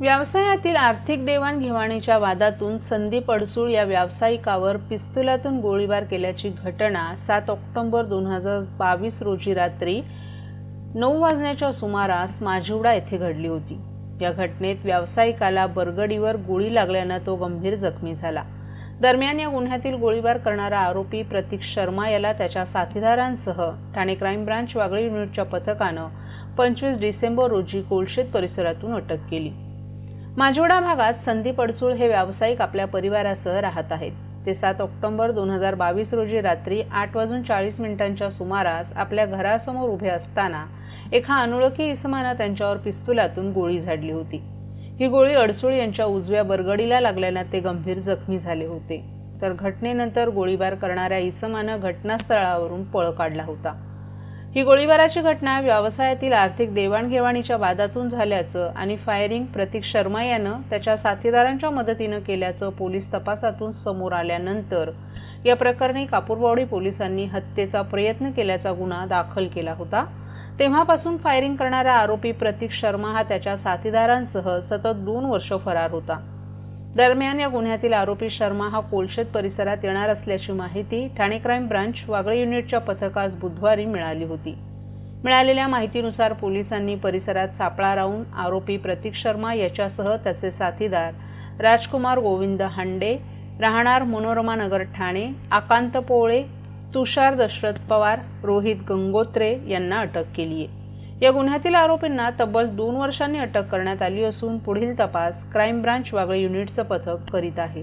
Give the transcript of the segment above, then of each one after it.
व्यवसायातील आर्थिक देवाणघेवाणीच्या वादातून संदीप अडसूळ या व्यावसायिकावर पिस्तुलातून गोळीबार केल्याची घटना सात ऑक्टोबर दोन हजार बावीस रोजी रात्री नऊ वाजण्याच्या सुमारास माझिवडा येथे घडली होती. या घटनेत व्यावसायिकाला बरगडीवर गोळी लागल्यानं तो गंभीर जखमी झाला. दरम्यान या गुन्ह्यातील गोळीबार करणारा आरोपी प्रतीक शर्मा याला त्याच्या साथीदारांसह ठाणे क्राईम ब्रांच वागळी युनिटच्या पथकानं पंचवीस डिसेंबर रोजी कोलशेत परिसरातून अटक केली. माजोडा भागात संदीप अडसूळ हे व्यावसायिक आपल्या परिवारासह राहत आहेत. ते सात ऑक्टोबर दोन हजार बावीस रोजी रात्री आठ वाजून चाळीस मिनिटांच्या सुमारास आपल्या घरासमोर उभे असताना एका अनोळखी इसमानं त्यांच्यावर पिस्तुलातून गोळी झाडली होती. ही गोळी अडसूळ यांच्या उजव्या बरगडीला लागल्यानं ते गंभीर जखमी झाले होते. तर घटनेनंतर गोळीबार करणाऱ्या इसमानं घटनास्थळावरून पळ काढला होता. ही गोळीबाराची घटना व्यवसायातील आर्थिक देवाणघेवाणीच्या वादातून झाल्याचं आणि फायरिंग प्रतीक शर्मा यानं त्याच्या साथीदारांच्या मदतीनं केल्याचं पोलीस तपासातून समोर आल्यानंतर या प्रकरणी कापूरवाडी पोलिसांनी हत्येचा प्रयत्न केल्याचा गुन्हा दाखल केला होता. तेव्हापासून फायरिंग करणारा आरोपी प्रतीक शर्मा हा त्याच्या साथीदारांसह सतत दोन वर्ष फरार होता. दरम्यान या गुन्ह्यातील आरोपी शर्मा हा कोलशेत परिसरात येणार असल्याची माहिती ठाणे क्राईम ब्रांच वागळे युनिटच्या पथकास बुधवारी मिळाली होती. मिळालेल्या माहितीनुसार पोलिसांनी परिसरात सापळा राहून आरोपी प्रतीक शर्मा याच्यासह त्याचे साथीदार राजकुमार गोविंद हांडे राहणार मनोरमा नगर ठाणे आकांत पोळे तुषार दशरथ पवार रोहित गंगोत्रे यांना अटक केली आहे या गुन्ह्यातील आरोपींना तब्बल दोन वर्षांनी अटक करण्यात आली असून पुढील तपास क्राईम ब्रांच वागळे युनिटचं पथक करीत आहे.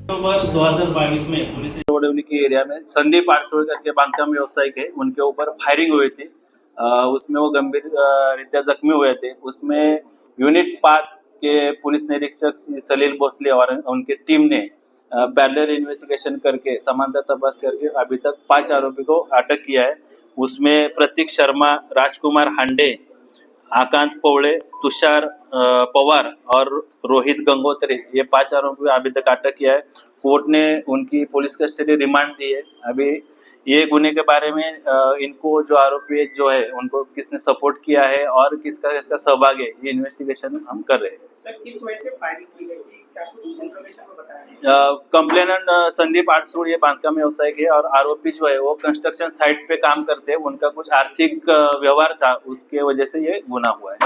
अक्टूबर 2022 में पुलिस ने चौड़ौली के एरिया में संदीप आरसोड़ करके बांधकाम व्यवसायिक है. उनके ऊपर फायरिंग हुई थी. उसमें वो गंभीर रीत्या जख्मी हुए थे. उसमें यूनिट पाँच के पुलिस निरीक्षक सलील भोसले और उनकी टीम ने पैरेलल इन्वेस्टिगेशन करके समानता तपास करके अभी तक पाँच आरोपी को अटक किया है। उसमें प्रतीक शर्मा, राजकुमार हांडे, आकांत पवड़े तुषार पवार और रोहित गंगोत्री, ये पाँच आरोपी अभी तक अटक किया है। कोर्ट ने उनकी पुलिस कस्टडी रिमांड दी है। अभी ये गुने के बारे में इनको जो आरोपी जो है उनको किसने सपोर्ट किया है और किसका किसका सहभाग है ये इन्वेस्टिगेशन हम कर रहे हैं। सर किस वजह से फायरिंग की गई कंप्लेनेंट संदीप आठसूड़ ये बांधकाम व्यवसायिक है और आरोपी जो है वो कंस्ट्रक्शन साइट पे काम करते हैं। उनका कुछ आर्थिक व्यवहार था उसके वजह से ये गुना हुआ है।